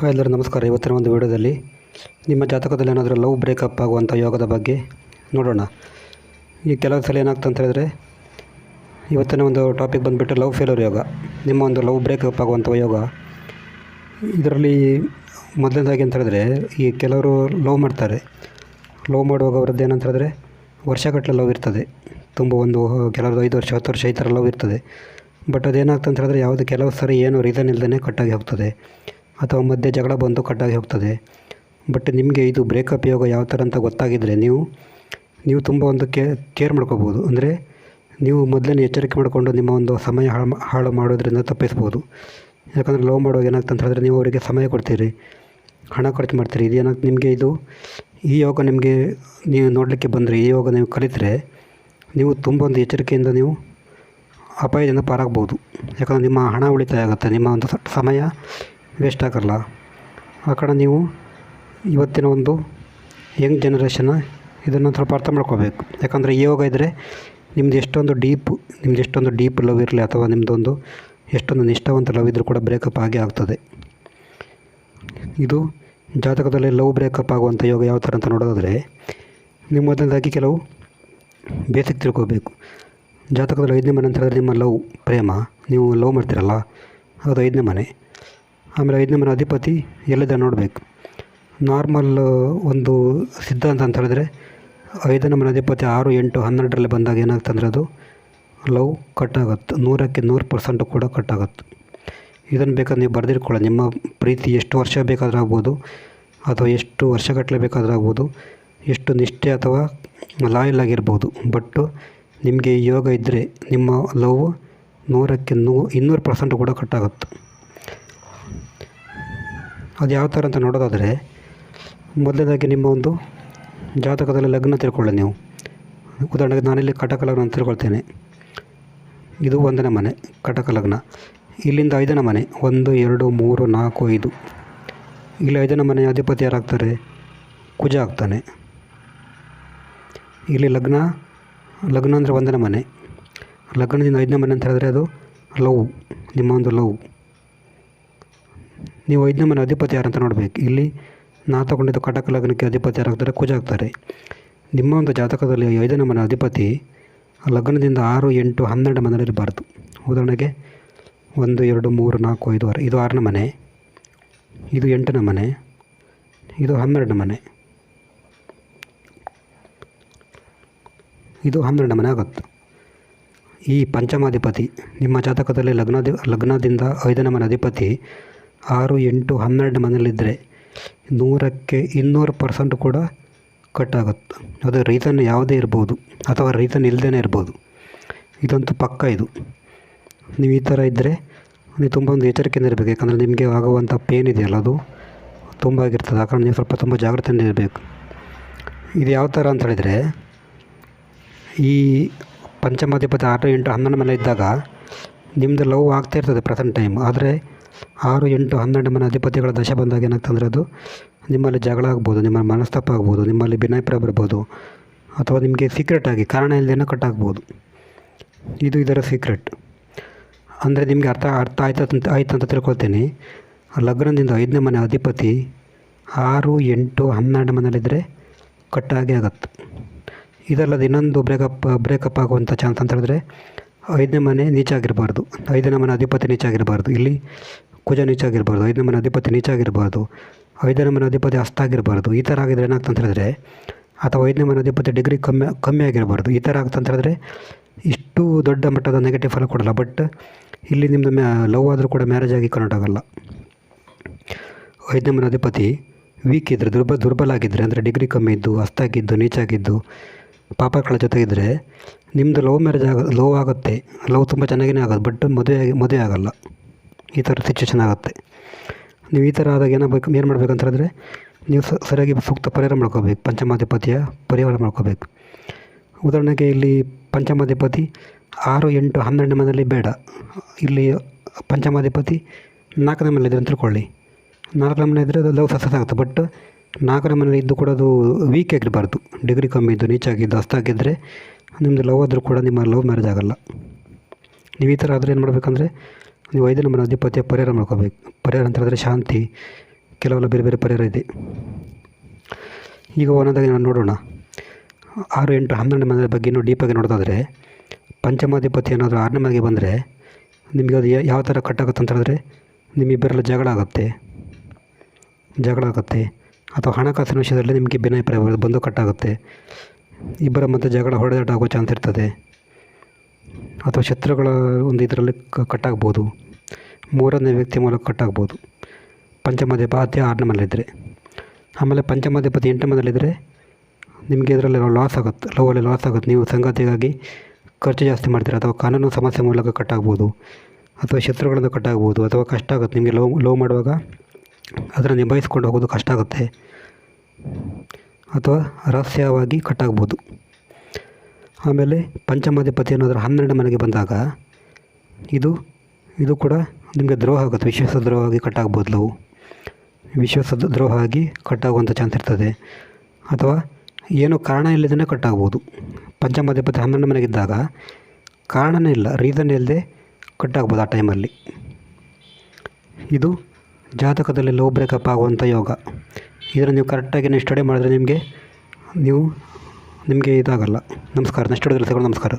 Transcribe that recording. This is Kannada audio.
ಹಾಯ್ ಎಲ್ಲರೂ, ನಮಸ್ಕಾರ. ಇವತ್ತಿನ ಒಂದು ವಿಡಿಯೋದಲ್ಲಿ ನಿಮ್ಮ ಜಾತಕದಲ್ಲಿ ಏನಾದರೂ ಲವ್ ಬ್ರೇಕಪ್ ಆಗುವಂಥ ಯೋಗದ ಬಗ್ಗೆ ನೋಡೋಣ. ಈ ಕೆಲವು ಸಲ ಏನಾಗ್ತಂತ ಹೇಳಿದ್ರೆ, ಇವತ್ತಿನ ಒಂದು ಟಾಪಿಕ್ ಬಂದುಬಿಟ್ಟು ಲವ್ ಫೇಲ್ಯೂರ್ ಯೋಗ. ನಿಮ್ಮ ಒಂದು ಲವ್ ಬ್ರೇಕಪ್ ಆಗುವಂಥ ಯೋಗ. ಇದರಲ್ಲಿ ಮೊದಲನೇದಾಗಿ ಅಂತ ಹೇಳಿದ್ರೆ, ಈ ಕೆಲವರು ಲವ್ ಮಾಡ್ತಾರೆ. ಲವ್ ಮಾಡುವಾಗ ಅವ್ರದ್ದು ಏನಂತ ಹೇಳಿದ್ರೆ, ವರ್ಷಗಟ್ಟಲೆ ಲವ್ ಇರ್ತದೆ. ತುಂಬ ಒಂದು ಕೆಲವರು ಐದು ವರ್ಷ, ಹತ್ತು ವರ್ಷ ಈ ಥರ ಲವ್ ಇರ್ತದೆ. ಬಟ್ ಅದೇನಾಗ್ತಂತ ಹೇಳಿದ್ರೆ, ಯಾವುದು ಕೆಲವು ಸರಿ ಏನು ರೀಸನ್ ಇಲ್ಲದೇ ಕಟ್ಟಾಗಿ ಹೋಗ್ತದೆ. ಅಥವಾ ಮಧ್ಯೆ ಜಗಳ ಬಂದು ಕಟ್ಟಾಗಿ ಹೋಗ್ತದೆ. ಬಟ್ ನಿಮಗೆ ಇದು ಬ್ರೇಕಪ್ ಯೋಗ ಯಾವ ಥರ ಅಂತ ಗೊತ್ತಾಗಿದ್ದರೆ ನೀವು ನೀವು ತುಂಬ ಒಂದು ಕೇರ್ ಮಾಡ್ಕೋಬೋದು. ಅಂದರೆ ನೀವು ಮೊದಲೇ ಎಚ್ಚರಿಕೆ ಮಾಡಿಕೊಂಡು ನಿಮ್ಮ ಒಂದು ಸಮಯ ಹಾಳು ಹಾಳು ಮಾಡೋದ್ರಿಂದ ತಪ್ಪಿಸ್ಬೋದು. ಯಾಕಂದರೆ ಲವ್ ಮಾಡುವಾಗ ಏನಾಗ್ತಂತ ಅಂತ ಹೇಳಿದ್ರೆ ನೀವು ಅವರಿಗೆ ಸಮಯ ಕೊಡ್ತೀರಿ. ಹಣ ಖರ್ಚು ಮಾಡ್ತೀರಿ. ಇದೇನಾಗ ನಿಮಗೆ ಇದು, ಈ ಯೋಗ ನಿಮಗೆ ನೀವು ನೋಡಲಿಕ್ಕೆ ಬಂದರೆ, ಈ ಯೋಗ ನೀವು ಕಲಿತರೆ ನೀವು ತುಂಬ ಒಂದು ಎಚ್ಚರಿಕೆಯಿಂದ ನೀವು ಅಪಾಯದಿಂದ ಪಾರಾಗ್ಬೋದು. ಯಾಕಂದರೆ ನಿಮ್ಮ ಹಣ ಉಳಿತಾಯ ಆಗುತ್ತೆ. ನಿಮ್ಮ ಒಂದು ಸಮಯ ವೇಸ್ಟ್ ಆಗಲ್ಲ. ಆ ಕಡೆ ನೀವು ಇವತ್ತಿನ ಒಂದು ಯಂಗ್ ಜನರೇಷನ್ನ ಇದನ್ನು ಸ್ವಲ್ಪ ಅರ್ಥ ಮಾಡ್ಕೋಬೇಕು. ಯಾಕಂದರೆ ಈ ಯೋಗ ಇದ್ದರೆ ನಿಮ್ದು ಎಷ್ಟೊಂದು ಡೀಪ್ ನಿಮ್ದು ಎಷ್ಟೊಂದು ಡೀಪ್ ಲವ್ ಇರಲಿ ಅಥವಾ ನಿಮ್ಮದೊಂದು ಎಷ್ಟೊಂದು ನಿಷ್ಠಾವಂತ ಲವ್ ಇದ್ದರೂ ಕೂಡ ಬ್ರೇಕಪ್ ಆಗೇ ಆಗ್ತದೆ. ಇದು ಜಾತಕದಲ್ಲಿ ಲವ್ ಬ್ರೇಕಪ್ ಆಗುವಂಥ ಯೋಗ ಯಾವ ಥರ ಅಂತ ನೋಡೋದಾದರೆ ನೀವು ಮೊದಲನೇದಾಗಿ ಕೆಲವು ಬೇಸಿಕ್ ತಿಳ್ಕೋಬೇಕು. ಜಾತಕದಲ್ಲಿ ಐದನೇ ಮನೆ ಅಂತ ಹೇಳಿದ್ರೆ ನಿಮ್ಮ ಲವ್ ಪ್ರೇಮ. ನೀವು ಲವ್ ಮಾಡ್ತೀರಲ್ಲ, ಅದು ಐದನೇ ಮನೆ. ಆಮೇಲೆ ಐದು ನಂಬರ್ ಅಧಿಪತಿ ಎಲ್ಲಿದೆ ನೋಡಬೇಕು. ನಾರ್ಮಲ್ ಒಂದು ಸಿದ್ಧಾಂತ ಅಂತ ಹೇಳಿದ್ರೆ ಐದು ನಂಬರ್ ಅಧಿಪತಿ ಆರು, ಎಂಟು, ಹನ್ನೆರಡರಲ್ಲಿ ಬಂದಾಗ ಏನಾಗ್ತಂದ್ರೆ ಅದು ಲವ್ ಕಟ್ ಆಗುತ್ತೆ ನೂರಕ್ಕೆ ನೂರು ಪರ್ಸೆಂಟು ಕೂಡ ಕಟ್ ಆಗುತ್ತೆ ಇದನ್ನು ಬೇಕಾದ್ರೆ ನೀವು ಬರೆದಿಟ್ಕೊಳ್ಳಿ. ನಿಮ್ಮ ಪ್ರೀತಿ ಎಷ್ಟು ವರ್ಷ ಬೇಕಾದರೂ ಆಗ್ಬೋದು, ಅಥವಾ ಎಷ್ಟು ವರ್ಷಗಟ್ಟಲೆ ಬೇಕಾದರೂ ಆಗ್ಬೋದು, ಎಷ್ಟು ನಿಷ್ಠೆ ಅಥವಾ ಲಾಯಲ್ ಆಗಿರ್ಬೋದು ಬಟ್ಟು ನಿಮಗೆ ಯೋಗ ಇದ್ದರೆ ನಿಮ್ಮ ಲವ್ ನೂರಕ್ಕೆ ನೂ, ಇನ್ನೂರು ಪರ್ಸೆಂಟ್ ಕೂಡ ಕಟ್ಟಾಗುತ್ತೆ. ಅದು ಯಾವ ಥರ ಅಂತ ನೋಡೋದಾದರೆ, ಮೊದಲನೇದಾಗಿ ನಿಮ್ಮ ಒಂದು ಜಾತಕದಲ್ಲಿ ಲಗ್ನ ತಿಳ್ಕೊಳ್ಳಿ ನೀವು. ಉದಾಹರಣೆಗೆ ನಾನಿಲ್ಲಿ ಕಟಕ ಲಗ್ನ ಅಂತ ತಿಳ್ಕೊಳ್ತೇನೆ. ಇದು ಒಂದನೇ ಮನೆ ಕಟಕ ಲಗ್ನ ಇಲ್ಲಿಂದ ಐದನೇ ಮನೆ, ಒಂದು, ಎರಡು, ಮೂರು, ನಾಲ್ಕು, ಐದು. ಇಲ್ಲಿ ಐದನೇ ಮನೆ ಅಧಿಪತಿ ಯಾರಾಗ್ತಾರೆ? ಕುಜ ಆಗ್ತಾನೆ. ಇಲ್ಲಿ ಲಗ್ನ ಲಗ್ನ ಅಂದರೆ ಒಂದನೇ ಮನೆ. ಲಗ್ನದಿಂದ ಐದನೇ ಮನೆ ಅಂತ ಹೇಳಿದ್ರೆ ಅದು ಲವ್, ನಿಮ್ಮ ಒಂದು ಲವ್. ನೀವು ಐದನೇ ಮನೆ ಅಧಿಪತಿ ಅಂತ ನೋಡಬೇಕು. ಇಲ್ಲಿ ನಾ ತಗೊಂಡಿದ್ದು ಕಟಕ ಲಗ್ನಕ್ಕೆ ಅಧಿಪತಿ ಯಾರಾಗ್ತಾರೆ ಕುಜ ಆಗ್ತಾರೆ. ನಿಮ್ಮ ಒಂದು ಜಾತಕದಲ್ಲಿ ಐದನೇ ಮನೆ ಅಧಿಪತಿ ಲಗ್ನದಿಂದ ಆರು, ಎಂಟು, ಹನ್ನೆರಡು ಮನೆಯಲ್ಲಿ ಇರಬಾರ್ದು. ಉದಾಹರಣೆಗೆ ಒಂದು, ಎರಡು, ಮೂರು, ನಾಲ್ಕು, ಐದು, ಆರು. ಇದು ಆರನೇ ಮನೆ. ಇದು ಎಂಟನೇ ಮನೆ. ಇದು ಹನ್ನೆರಡನೇ ಮನೆ. ಇದು ಹನ್ನೆರಡನೇ ಮನೆ ಆಗುತ್ತೆ. ಈ ಪಂಚಮಾಧಿಪತಿ ನಿಮ್ಮ ಜಾತಕದಲ್ಲಿ ಲಗ್ನದಿ ಲಗ್ನದಿಂದ ಐದನೇ ಮನೆ ಅಧಿಪತಿ ಆರು ಎಂಟು ಹನ್ನೆರಡು ಮನೆಯಲ್ಲಿದ್ದರೆ ನೂರಕ್ಕೆ ಇನ್ನೂರು ಪರ್ಸೆಂಟ್ ಕೂಡ ಕಟ್ಟಾಗುತ್ತೆ. ಅದು ರೀಸನ್ ಯಾವುದೇ ಇರ್ಬೋದು ಅಥವಾ ರೀಸನ್ ಇಲ್ಲದೇ ಇರ್ಬೋದು. ಇದಂತೂ ಪಕ್ಕ ಇದು. ನೀವು ಈ ಥರ ಇದ್ದರೆ ನೀವು ತುಂಬ ಒಂದು ಎಚ್ಚರಿಕೆಯಿಂದ ಇರಬೇಕು. ಯಾಕಂದರೆ ನಿಮಗೆ ಆಗುವಂಥ ಪೇನ್ ಇದೆಯಲ್ಲ, ಅದು ತುಂಬ ಆಗಿರ್ತದೆ. ಆ ಕಾರಣ ನೀವು ಸ್ವಲ್ಪ ತುಂಬ ಜಾಗ್ರತೆಯಿಂದ ಇರಬೇಕು. ಇದು ಯಾವ ಥರ ಅಂತ ಹೇಳಿದರೆ, ಈ ಪಂಚಮಾಧಿಪತಿ ಆರು ಎಂಟು ಹನ್ನೊಂದು ಮನೆ ಇದ್ದಾಗ ನಿಮ್ಮದು ಲವ್ ಆಗ್ತಾ ಇರ್ತದೆ ಪ್ರೆಸೆಂಟ್ ಟೈಮ್ ಆದರೆ ಆರು, ಎಂಟು, ಹನ್ನೆರಡು ಮನೆ ಅಧಿಪತಿಗಳ ದಶ ಬಂದಾಗ ಏನಾಗ್ತಂದ್ರೆ ಅದು ನಿಮ್ಮಲ್ಲಿ ಜಗಳ ಆಗ್ಬೋದು, ನಿಮ್ಮಲ್ಲಿ ಮನಸ್ತಾಪ ಆಗ್ಬೋದು, ನಿಮ್ಮಲ್ಲಿ ಭಿನ್ನಾಭಿಪ್ರಾಯ ಬರ್ಬೋದು, ಅಥವಾ ನಿಮಗೆ ಸೀಕ್ರೆಟ್ ಆಗಿ ಕಾರಣ ಇಲ್ಲದೇನೋ ಕಟ್ಟಾಗ್ಬೋದು. ಇದು ಇದರ ಸೀಕ್ರೆಟ್ ಅಂದರೆ ನಿಮಗೆ ಅರ್ಥ ಅರ್ಥ ಆಯ್ತಾ ಅಂತ, ಆಯ್ತು ಅಂತ ತಿಳ್ಕೊಳ್ತೀನಿ. ಲಗ್ನದಿಂದ ಐದನೇ ಮನೆ ಅಧಿಪತಿ ಆರು, ಎಂಟು, ಹನ್ನೆರಡು ಮನೆಯಲ್ಲಿದ್ದರೆ ಕಟ್ಟಾಗೆ ಆಗತ್ತೆ. ಇದಲ್ಲದೆ ಇನ್ನೊಂದು ಬ್ರೇಕಪ್ ಬ್ರೇಕಪ್ ಆಗುವಂಥ ಚಾನ್ಸ್ ಅಂತ ಹೇಳಿದ್ರೆ ಐದನೇ ಮನೆ ನೀಚಾಗಿರಬಾರ್ದು ಐದನೇ ಮನೆ ಅಧಿಪತಿ ನೀಚಾಗಿರಬಾರ್ದು ಇಲ್ಲಿ ಕುಜ ನೀಚಾಗಿರಬಾರ್ದು ಐದನೇ ಮನೆ ಅಧಿಪತಿ ನೀಚಾಗಿರಬಾರ್ದು ಐದನೇ ಮನೆ ಅಧಿಪತಿ ಅಸ್ತಾಗಿರಬಾರ್ದು ಈ ಥರ ಆಗಿದ್ರೆ ಏನಾಗ್ತಂತ ಹೇಳಿದ್ರೆ, ಅಥವಾ ಐದನೇ ಮನೆ ಅಧಿಪತಿ ಡಿಗ್ರಿ ಕಮ್ಮಿ ಕಮ್ಮಿ ಆಗಿರಬಾರ್ದು. ಈ ಥರ ಆಗ್ತಂತ ಹೇಳಿದ್ರೆ ಇಷ್ಟು ದೊಡ್ಡ ಮಟ್ಟದ ನೆಗೆಟಿವ್ ಫಲ ಕೊಡಲ್ಲ. ಬಟ್ ಇಲ್ಲಿ ನಿಮ್ಮದು ಮ್ಯಾ ಲವ್ ಆದರೂ ಕೂಡ ಮ್ಯಾರೇಜ್ ಆಗಿ ಕನ್ವರ್ಟ್ ಆಗಲ್ಲ. ಐದನೇ ಮನೆ ಅಧಿಪತಿ ವೀಕ್ ಇದ್ದರೆ ದುರ್ಬ, ದುರ್ಬಲ ಆಗಿದ್ದರೆ ಅಂದರೆ ಡಿಗ್ರಿ ಕಮ್ಮಿ ಇದ್ದು ಅಸ್ತಾಗಿದ್ದು ನೀಚಾಗಿದ್ದು ಪಾಪಗಳ ಜೊತೆಗಿದ್ದರೆ ನಿಮ್ಮದು ಲವ್ ಮ್ಯಾರೇಜ್ ಆಗ, ಲವ್ ಆಗುತ್ತೆ. ಲವ್ ತುಂಬ ಚೆನ್ನಾಗಿಯೇ ಆಗೋದು ಬಟ್ ಮದುವೆ ಆಗಿ, ಮದುವೆ ಆಗೋಲ್ಲ. ಈ ಥರ ಸಿಚುವೇಶನ್ ಆಗುತ್ತೆ. ನೀವು ಈ ಥರ ಆದಾಗ ಏನಾಗಬೇಕು ಏನು ಮಾಡಬೇಕಂತ ಹೇಳಿದ್ರೆ ನೀವು ಸರಿಯಾಗಿ ಸೂಕ್ತ ಪರಿಹಾರ ಮಾಡ್ಕೋಬೇಕು. ಪಂಚಮಾಧಿಪತಿಯ ಪರಿಹಾರ ಮಾಡ್ಕೋಬೇಕು. ಉದಾಹರಣೆಗೆ ಇಲ್ಲಿ ಪಂಚಮಾಧಿಪತಿ ಆರು, ಎಂಟು, ಹನ್ನೆರಡನೇ ಮನೆಯಲ್ಲಿ ಬೇಡ. ಇಲ್ಲಿ ಪಂಚಮಾಧಿಪತಿ ನಾಲ್ಕನೇ ಇದ್ದರೆ ಅಂತ ತಿಳ್ಕೊಳ್ಳಿ. ನಾಲ್ಕನೇ ಮನೆ ಇದ್ದರೆ ಅದು ಲವ್ ಸಕ್ಸಸ್ ಆಗುತ್ತೆ ಬಟ್ ನಾಲ್ಕನೇ ಮನೇಲಿ ಇದ್ದು ಕೂಡ ಅದು ವೀಕ್ ಆಗಿರಬಾರ್ದು. ಡಿಗ್ರಿ ಕಮ್ಮಿ ಇದ್ದು ನೀಚಾಗಿದ್ದು ಅಸ್ತಾಗಿದ್ದರೆ ನಿಮ್ಮದು ಲವ್ ಆದರೂ ಕೂಡ ನಿಮ್ಮ ಲವ್ ಮ್ಯಾರೇಜ್ ಆಗೋಲ್ಲ. ನೀವು ಈ ಥರ ಆದರೆ ಏನು ಮಾಡಬೇಕಂದ್ರೆ ನೀವು ಐದನೇ ಮನೆ ಅಧಿಪತ್ಯ ಪರಿಹಾರ ಮಾಡ್ಕೋಬೇಕು. ಪರಿಹಾರ ಅಂತ ಹೇಳಿದ್ರೆ ಶಾಂತಿ, ಕೆಲವೆಲ್ಲ ಬೇರೆ ಬೇರೆ ಪರಿಹಾರ ಇದೆ. ಈಗ ಒಂದೊಂದಾಗಿ ನಾನು ನೋಡೋಣ. ಆರು, ಎಂಟು ಹನ್ನೆರಡು ಮನೆಯ ಬಗ್ಗೆ ಇನ್ನೂ ಡೀಪಾಗಿ ನೋಡೋದಾದರೆ ಪಂಚಮಾಧಿಪತಿ ಏನಾದರೂ ಆರನೇ ಮನೆಗೆ ಬಂದರೆ ನಿಮಗೆ ಅದು ಯಾವ ಥರ ಕಟ್ಟಾಗುತ್ತೆ ಅಂತ ಹೇಳಿದ್ರೆ ನಿಮ್ಮಿಬ್ಬರೆಲ್ಲ ಜಗಳ ಆಗುತ್ತೆ. ಜಗಳ ಆಗುತ್ತೆ. ಅಥವಾ ಹಣಕಾಸಿನ ವಿಷಯದಲ್ಲಿ ನಿಮಗೆ ಭಿನ್ನಾಭಿಪ್ರಾಯ ಬಂದು ಕಟ್ಟಾಗುತ್ತೆ. ಇಬ್ಬರ ಮಧ್ಯೆ ಜಗಳ ಹೊಡೆದಾಟ ಆಗೋ ಚಾನ್ಸ್ ಇರ್ತದೆ. ಅಥವಾ ಶತ್ರುಗಳ ಒಂದು ಇದರಲ್ಲಿ ಕಟ್ಟಾಗ್ಬೋದು. ಮೂರನೇ ವ್ಯಕ್ತಿ ಮೂಲಕ ಕಟ್ಟಾಗ್ಬೋದು. ಪಂಚಮಾಧಿಪತಿ ಆರನೇ ಮನೇಲಿದ್ದರೆ ಆಮೇಲೆ ಪಂಚಮಾಧಿಪತಿ ಎಂಟನೇ ಮನೇಲಿದ್ದರೆ ನಿಮಗೆ ಇದರಲ್ಲಿ ಲಾಸ್ ಆಗುತ್ತೆ ಲೋವಲ್ಲಿ ಲಾಸ್ ಆಗುತ್ತೆ ನೀವು ಸಂಗಾತಿಗಾಗಿ ಖರ್ಚು ಜಾಸ್ತಿ ಮಾಡ್ತೀರಾ? ಅಥವಾ ಕಾನೂನು ಸಮಸ್ಯೆ ಮೂಲಕ ಕಟ್ಟಾಗ್ಬೋದು. ಅಥವಾ ಶತ್ರುಗಳನ್ನು ಕಟ್ಟಾಗ್ಬೋದು. ಅಥವಾ ಕಷ್ಟ ಆಗುತ್ತೆ ನಿಮಗೆ ಲೋ ಲೋ ಮಾಡುವಾಗ ಅದನ್ನು ನಿಭಾಯಿಸ್ಕೊಂಡು ಹೋಗೋದು ಕಷ್ಟ ಆಗುತ್ತೆ. ಅಥವಾ ರಹಸ್ಯವಾಗಿ ಕಟ್ಟಾಗ್ಬೋದು. ಆಮೇಲೆ ಪಂಚಮಾಧಿಪತಿ ಅನ್ನೋದ್ರ ಹನ್ನೆರಡು ಮನೆಗೆ ಬಂದಾಗ ಇದು ಇದು ಕೂಡ ನಿಮಗೆ ದ್ರೋಹ ಆಗುತ್ತೆ. ವಿಶ್ವಾಸ ದ್ರೋಹ ಆಗಿ ಕಟ್ಟಾಗ್ಬೋದು ನಾವು ವಿಶ್ವಾಸ ದ್ರೋಹ ಆಗಿ ಕಟ್ಟಾಗುವಂಥ ಚಾನ್ಸ್ ಇರ್ತದೆ. ಅಥವಾ ಏನೂ ಕಾರಣ ಇಲ್ಲದೇ ಕಟ್ಟಾಗ್ಬೋದು. ಪಂಚಮಾಧಿಪತಿ ಹನ್ನೆರಡು ಮನೆಗಿದ್ದಾಗ ಕಾರಣನೇ ಇಲ್ಲ ರೀಸನ್ ಇಲ್ಲದೆ ಕಟ್ಟಾಗ್ಬೋದು ಆ ಟೈಮಲ್ಲಿ ಇದು ಜಾತಕದಲ್ಲಿ ಲೋ ಬ್ರೇಕಪ್ ಆಗುವಂಥ ಯೋಗ. ಇದನ್ನು ನೀವು ಕರೆಕ್ಟಾಗಿ ನೀವು ಸ್ಟಡಿ ಮಾಡಿದ್ರೆ ನಿಮಗೆ, ನೀವು, ನಿಮಗೆ ಇದಾಗಲ್ಲ. ನಮಸ್ಕಾರ. ನೆಕ್ಸ್ಟ್ ಸಿಗೋಣ. ನಮಸ್ಕಾರ.